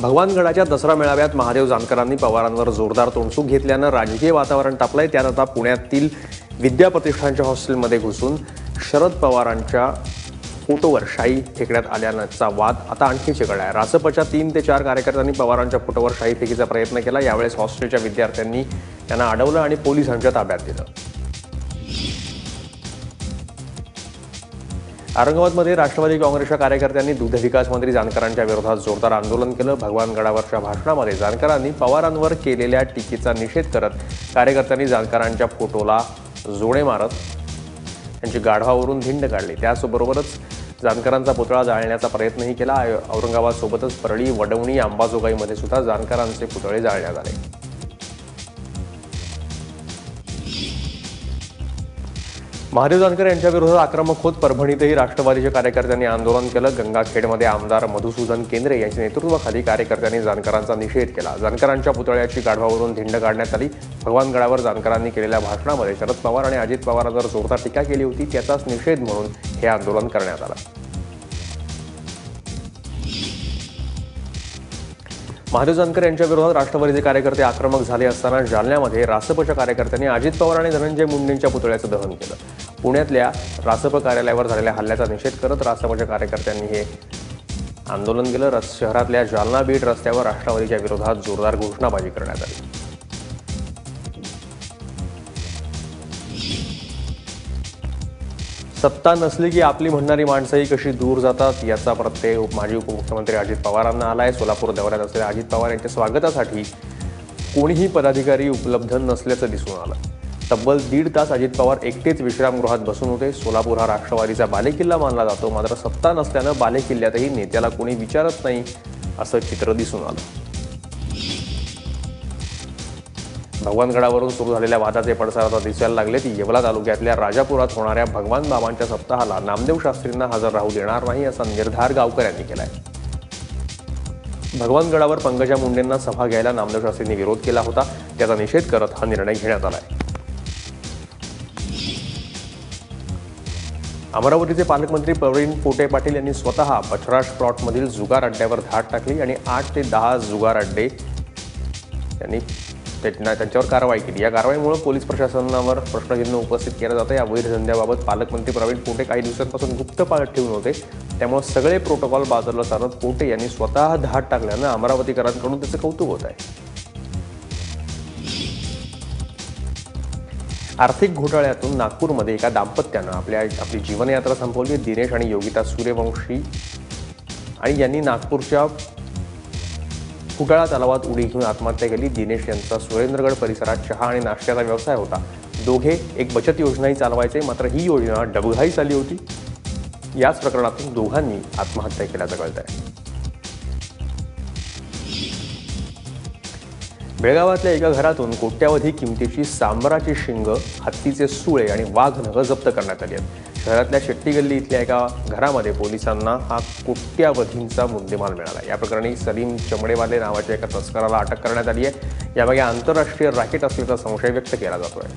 भगवानगडाच्या दसरा मेळाव्यात महादेव जानकरांनी पवारांवर जोरदार तोंडसूक घेतल्यानं राजकीय वातावरण तापलंय. त्यात आता पुण्यातील विद्याप्रतिष्ठानच्या हॉस्टेलमध्ये घुसून शरद पवारांच्या फोटोवर शाई फेकण्यात आल्याचा वाद आता आणखी चिघळला आहे रासपच्या तीन ते चार कार्यकर्त्यांनी पवारांच्या फोटोवर शाई फेकीचा प्रयत्न केला. यावेळेस हॉस्टेलच्या विद्यार्थ्यांनी त्यांना अडवलं आणि पोलिसांच्या ताब्यात दिलं. औरंगाबादमध्ये राष्ट्रवादी काँग्रेसच्या कार्यकर्त्यांनी दूध विकास मंत्री जानकरांच्या विरोधात जोरदार आंदोलन केलं. भगवानगडावरच्या भाषणामध्ये जानकरांनी पवारांवर केलेल्या टीकेचा निषेध करत कार्यकर्त्यांनी जानकरांच्या फोटोला जोडे मारत त्यांची गाढवावरून धिंड काढली. त्याचबरोबरच जानकरांचा पुतळा जाळण्याचा प्रयत्नही केला. औरंगाबादसोबतच परळी वडवणी अंबाजोगाईमध्ये सुद्धा जानकरांचे पुतळे जाळण्यात आले. महादेव जानकर यांच्या विरोधात आक्रमक होत परभणीतही राष्ट्रवादीच्या कार्यकर्त्यांनी आंदोलन केलं. गंगाखेडमध्ये आमदार मधुसूदन केंद्रे यांच्या नेतृत्वाखाली कार्यकर्त्यांनी जानकरांचा निषेध केला. जानकरांच्या पुतळ्याची गाढवावरून धिंड काढण्यात आली. भगवानगडावर जानकरांनी केलेल्या भाषणामध्ये शरद पवार आणि अजित पवारांवर जोरदार टीका केली होती त्याचाच निषेध म्हणून हे आंदोलन करण्यात आलं. महादेव जानकर यांच्या विरोधात राष्ट्रवादीचे कार्यकर्ते आक्रमक झाले असताना जालन्यामध्ये रासपच्या कार्यकर्त्यांनी अजित पवार आणि धनंजय मुंडेंच्या पुतळ्याचं दहन केलं. पुण्यातल्या रासप कार्यालयावर झालेल्या हल्ल्याचा निषेध करत रासपच्या कार्यकर्त्यांनी हे आंदोलन केलं. रस शहरातल्या जालना बीट रस्त्यावर राष्ट्रवादीच्या विरोधात जोरदार घोषणाबाजी करण्यात आली. सत्ता नसली की आपली म्हणणारी माणसंही कशी दूर जातात याचा प्रत्यय उप- माजी उपमुख्यमंत्री अजित पवारांना आला आहे सोलापूर दौऱ्यात असलेल्या अजित पवार यांच्या स्वागतासाठी कोणीही पदाधिकारी उपलब्ध नसल्याचं दिसून आलं. तब्बल दीड तास अजित पवार एकटेच विश्रामगृहात बसून होते. सोलापूर हा राष्ट्रवादीचा बालेकिल्ला मानला जातो. मात्र सत्ता नसल्यानं बालेकिल्ल्यातही नेत्याला कोणी विचारत नाही असं चित्र दिसून आलं. भगवानगडावरून सुरू झालेल्या वादाचे पडसार आता दिसायला लागले येवला तालुक्यातल्या राजापुरात होणाऱ्या भगवान बाबांच्या सप्ताहाला नामदेव शास्त्रींना हजर राहू देणार नाही असा निर्धार गावकऱ्यांनी केलाय. भगवानगडावर पंकजा मुंडेंना सभा घ्यायला नामदेव शास्त्रींनी विरोध केला होता. त्याचा निषेध करत हा निर्णय घेण्यात आलाय. अमरावतीचे पालकमंत्री प्रवीण पोटे पाटील यांनी स्वतः पछराश प्लॉटमधील जुगार अड्ड्यावर धाड टाकली आणि आठ ते दहा जुगार अड्डे त्यांनी त्यांना त्यांच्यावर कारवाई केली. या कारवाईमुळे पोलीस प्रशासनावर प्रश्नचिन्ह उपस्थित केलं जातं. या वैध धंद्याबाबत पालकमंत्री प्रवीण पोटे काही दिवसांपासून गुप्त पाळत ठेवून होते. त्यामुळे सगळे प्रोटोकॉल बाजूला सारत पोटे यांनी स्वतः धाड टाकल्यानं अमरावतीकरांकडून त्याचं कौतुक होत आहे. आर्थिक घोटाळ्यातून नागपूरमध्ये एका दाम्पत्यानं आपल्या आपली जीवनयात्रा संपवली. दिनेश आणि योगिता सूर्यवंशी आणि यांनी नागपूरच्या फुटाळा तलावात उडी घेऊन आत्महत्या केली. दिनेश यांचा सुरेंद्रगड परिसरात चहा आणि नाश्त्याचा व्यवसाय होता. दोघे एक बचत योजनाही चालवायचे. मात्र ही योजना डबघाई चालली होती. याच प्रकरणातून दोघांनी आत्महत्या केल्याचं कळत आहे बेळगावातल्या एका घरातून कोट्यावधी किमतीची सांबराची शिंग हत्तीचे सुळे आणि वाघ नगं जप्त करण्यात आली आहेत. शहरातल्या शेट्टी गल्ली इथल्या एका घरामध्ये पोलिसांना हा कोट्यावधींचा मुद्देमाल मिळाला. या प्रकरणी सलीम चमडेवाले नावाच्या एका तस्कराला अटक करण्यात आली आहे. यामागे आंतरराष्ट्रीय रॅकेट असल्याचा संशय व्यक्त केला जातोय.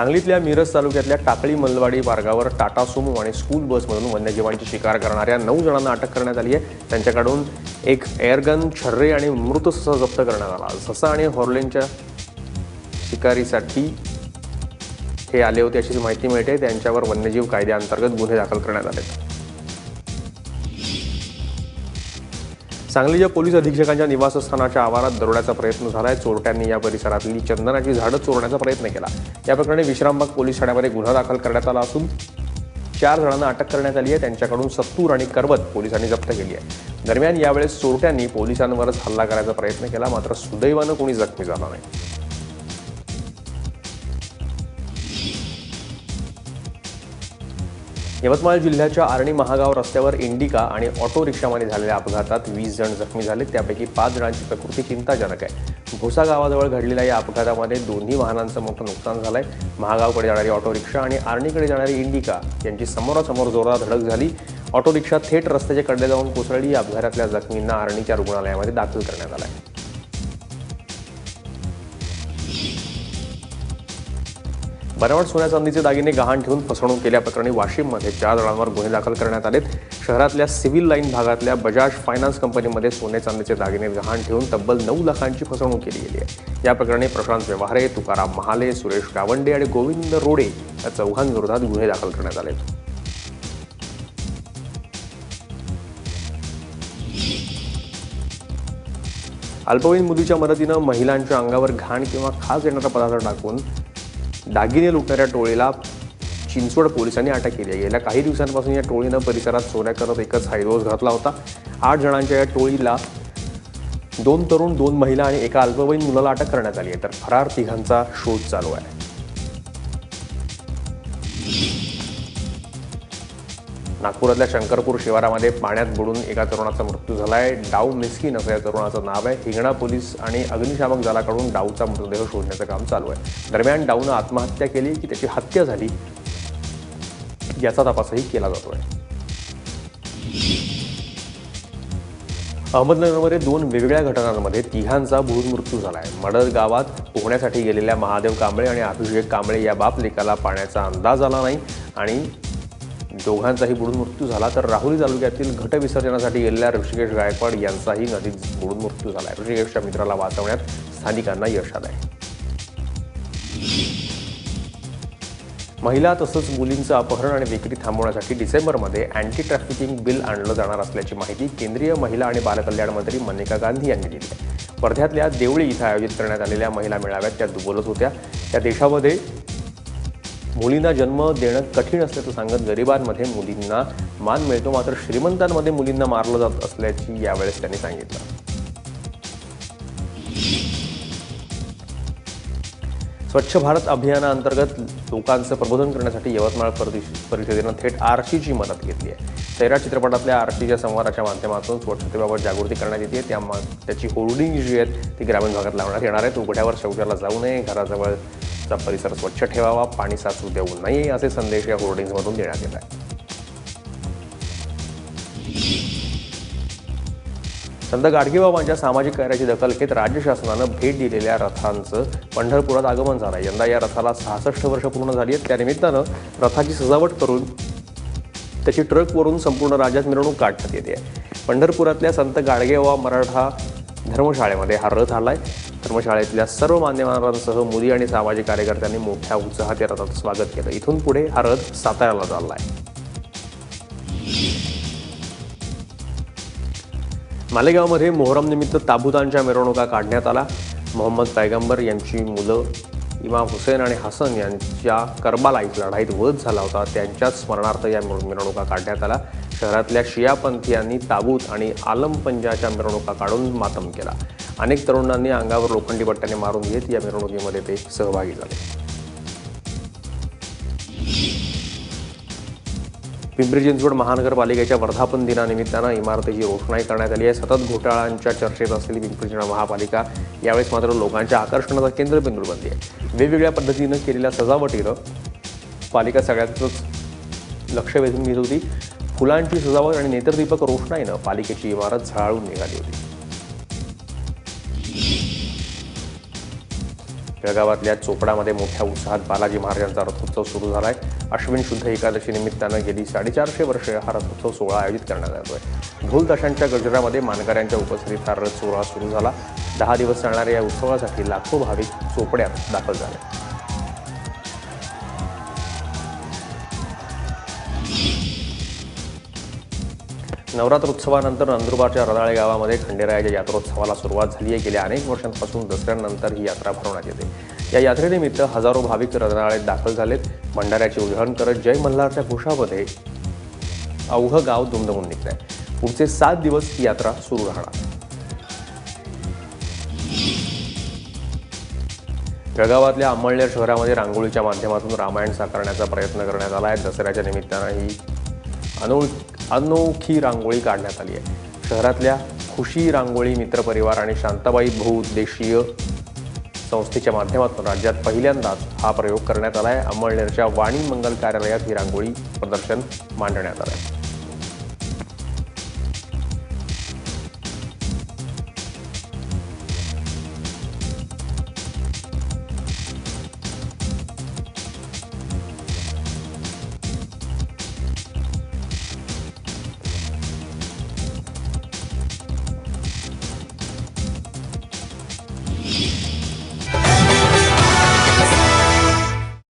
सांगलीतल्या मिरज तालुक्यातल्या टाकळी मलवाडी मार्गावर टाटा सुमो आणि स्कूल बसमधून वन्यजीवांची शिकार करणाऱ्या नऊ जणांना अटक करण्यात आली आहे. त्यांच्याकडून एक एअरगन छर्रे आणि मृत ससा जप्त करण्यात आला. ससा आणि हॉर्लेनच्या शिकारीसाठी हे आले होते अशी माहिती मिळते. त्यांच्यावर वन्यजीव कायद्याअंतर्गत गुन्हे दाखल करण्यात आले सांगलीच्या पोलीस अधीक्षकांच्या निवासस्थानाच्या आवारात दरोड्याचा प्रयत्न झालाय. चोरट्यांनी या परिसरातली चंदनाची झाडं चोरण्याचा प्रयत्न केला. या प्रकरणी विश्रामबाग पोलीस ठाण्यामध्ये गुन्हा दाखल करण्यात आला असून चार जणांना अटक करण्यात आली आहे. त्यांच्याकडून सत्तूर आणि करवत पोलिसांनी जप्त केली आहे. दरम्यान यावेळेस चोरट्यांनी पोलिसांवरच हल्ला करायचा प्रयत्न केला. मात्र सुदैवानं कोणी जखमी झाला नाही. यवतमाळ जिल्ह्याच्या आर्णी महागाव रस्त्यावर इंडिका आणि ऑटो रिक्षामध्ये झालेल्या अपघातात वीस जण जखमी झाले. त्यापैकी पाच जणांची प्रकृती चिंताजनक आहे. भोसा गावाजवळ घडलेल्या या अपघातामध्ये दोन्ही वाहनांचं मोठं नुकसान झालंय. महागावकडे जाणारी ऑटो रिक्षा आणि आर्णीकडे जाणारी इंडिका यांची समोरासमोर जोरदार धडक झाली. ऑटो रिक्षा थेट रस्त्याच्या कडे जाऊन कोसळली. या अपघातातल्या जखमींना आर्णीच्या रुग्णालयामध्ये दाखल करण्यात आलं आहे बनावट सोन्या चांदीचे दागिने गहाण ठेवून फसवणूक केल्याप्रकरणी वाशिममध्ये चार जणांवर गुन्हे दाखल करण्यात आलेत. शहरातल्या सिव्हिल लाईन भागातल्या बजाज फायनान्स कंपनीमध्ये सोने चांदीचे दागिने गहाण ठेवून तब्बल नऊ लाखांची फसवणूक केली गेली आहे. या प्रकरणी प्रशांत व्यवहारे तुकाराम महाले सुरेश गावंडे आणि गोविंद रोडे या चौघांविरोधात गुन्हे दाखल करण्यात आले अल्पवयीन मुलीच्या मदतीनं महिलांच्या अंगावर घाण किंवा खास येणारा पदार्थ टाकून दागिने लुटणाऱ्या टोळीला चिंचवड पोलिसांनी अटक केली आहे. गेल्या काही दिवसांपासून या टोळीनं परिसरात चोऱ्या करत एकच हैदोस घातला होता. आठ जणांच्या या टोळीला दोन तरुण दोन महिला आणि एका अल्पवयीन मुलाला अटक करण्यात आली आहे. तर फरार तिघांचा शोध चालू आहे. नागपुरातल्या शंकरपूर शिवारामध्ये पाण्यात बुडून एका तरुणाचा मृत्यू झाला आहे डाव मिस्किन असं या तरुणाचं नाव आहे. हिंगणा पोलीस आणि अग्निशामक दलाकडून डाऊचा मृतदेह शोधण्याचं काम चालू आहे. दरम्यान डाऊनं आत्महत्या केली की त्याची हत्या झाली याचा तपासही केला जातो आहे अहमदनगरमध्ये दोन वेगवेगळ्या घटनांमध्ये तिघांचा बुडून मृत्यू झाला आहे मडद गावात पोहण्यासाठी गेलेल्या महादेव कांबळे आणि अभिषेक कांबळे या बाप लेकाला पाण्याचा अंदाज आला नाही आणि दोघांचाही बुडून मृत्यू झाला. तर राहुरी तालुक्यातील घट विसर्जनासाठी गेलेल्या ऋषिकेश गायकवाड यांचाही नदीत बुडून मृत्यू झाला आहे ऋषिकेशच्या मित्राला वाचवण्यात स्थानिकांना यश आलं आहे महिला तसंच मुलींचं अपहरण आणि विक्री थांबवण्यासाठी डिसेंबरमध्ये अँटी ट्रॅफिकिंग बिल आणलं जाणार असल्याची माहिती केंद्रीय महिला आणि बालकल्याण मंत्री मनेका गांधी यांनी दिली आहे. वर्ध्यातल्या देवळी इथं आयोजित करण्यात आलेल्या महिला मेळाव्यात त्या बोलत होत्या. त्या देशामध्ये मुलींना जन्म देणं कठीण असल्याचं सांगत गरिबांमध्ये मुलींना मान मिळतो. मात्र श्रीमंतांमध्ये मुलींना मारलं जात असल्याची यावेळेस त्यांनी सांगितलं. स्वच्छ भारत अभियानाअंतर्गत लोकांचं प्रबोधन करण्यासाठी यवतमाळ परिष- परिषदेनं थेट आरशीची मदत घेतली आहे. सैरा चित्रपटातल्या आरशीच्या संवादाच्या माध्यमातून स्वच्छतेबाबत जागृती करण्यात येते. त्या त्याची होर्डिंग जी आहेत ती ग्रामीण भागात लावण्यात येणार आहेत. उघड्यावर शौचाला जाऊ नये घराजवळ घराजवळचा परिसर स्वच्छ ठेवावा पाणी साचू देऊ नये असे संदेश या होर्डिंगमधून देण्यात येत आहेत. संत गाडगेबाबांच्या सामाजिक कार्याची दखल घेत राज्य शासनानं भेट दिलेल्या रथांचं पंढरपुरात आगमन झालं आहे यंदा या रथाला सहासष्ट वर्ष पूर्ण झाली आहेत. त्यानिमित्तानं रथाची सजावट करून त्याची ट्रकवरून संपूर्ण राज्यात मिरवणूक काढण्यात येते. पंढरपुरातल्या संत गाडगेबाबा मराठा धर्मशाळेमध्ये हा रथ आला आहे धर्मशाळेतल्या सर्व मान्यवरांसह मुली आणि सामाजिक कार्यकर्त्यांनी मोठ्या उत्साहात या रथाचं स्वागत केलं. इथून पुढे हा रथ साताऱ्याला आहे मालेगावमध्ये मोहरमनिमित्त ताबूतांच्या ताबुतांच्या मिरवणुका काढण्यात आला मोहम्मद पैगंबर यांची मुलं इमाम हुसेन आणि हसन यांच्या करबाला लढाईत वध झाला होता. त्यांच्याच स्मरणार्थ या मिरवणुका काढण्यात आला शहरातल्या शियापंथीयांनी ताबूत आणि आलम पंजाच्या मिरवणुका काढून मातम केला. अनेक तरुणांनी अंगावर लोखंडी पट्ट्याने मारून घेत या मिरवणुकीमध्ये ते सहभागी झाले. पिंपरी चिंचवड महानगरपालिकेच्या वर्धापन दिनानिमित्तानं इमारतीची रोषणाई करण्यात आली आहे. सतत घोटाळ्यांच्या चर्चेत असलेली पिंपरी चिंचवड महापालिका यावेळेस मात्र लोकांच्या आकर्षणाचा केंद्रबिंदू बनली आहे. वेगवेगळ्या पद्धतीनं केलेल्या सजावटीनं पालिका सगळ्यातच लक्ष वेधून घेत होती. फुलांची सजावट आणि नेत्रदीपक रोषणाईनं पालिकेची इमारत झळाळून निघाली होती. जळगावातल्या चोपडामध्ये मोठ्या उत्साहात बालाजी महाराजांचा रथोत्सव सुरू झालाय. अश्विन शुद्ध एकादशी निमित्तानं गेली साडेचारशे वर्षे हा रथोत्सव सोहळा आयोजित करण्यात येतोय ढोल ताशांच्या गजरामध्ये मानकऱ्यांच्या उपस्थितीत हा रथ सोहळा सुरू झाला. दहा दिवस चालणाऱ्या या उत्सवासाठी लाखो भाविक चोपड्यात दाखल झाले. नवरात्रोत्सवानंतर नंदुरबारच्या रदाळे गावामध्ये खंडेरायाच्या यात्रोत्सवाला सुरुवात झाली आहे. गेल्या अनेक वर्षांपासून दसऱ्यानंतर ही यात्रा भरवण्यात येते. या यात्रेनिमित्त हजारो भाविक रदाळेत दाखल झालेत. भंडाऱ्याची उधळण करत जय मल्हारच्या घोषामध्ये अवघं गाव दुमदमून निघतंय. पुढचे सात दिवस ही यात्रा सुरू राहणार. जळगावातल्या अंमळनेर शहरामध्ये रांगोळीच्या माध्यमातून रामायण साकारण्याचा प्रयत्न करण्यात आला आहे. दसऱ्याच्या निमित्तानं ही अनो अनोखी रांगोळी काढण्यात आली आहे. शहरातल्या खुशी रांगोळी मित्रपरिवार आणि शांताबाई बहुउद्देशीय संस्थेच्या माध्यमातून राज्यात पहिल्यांदाच हा प्रयोग करण्यात आला आहे. अंमळनेरच्या वाणी मंगल कार्यालयात ही रांगोळी प्रदर्शन मांडण्यात आलं आहे.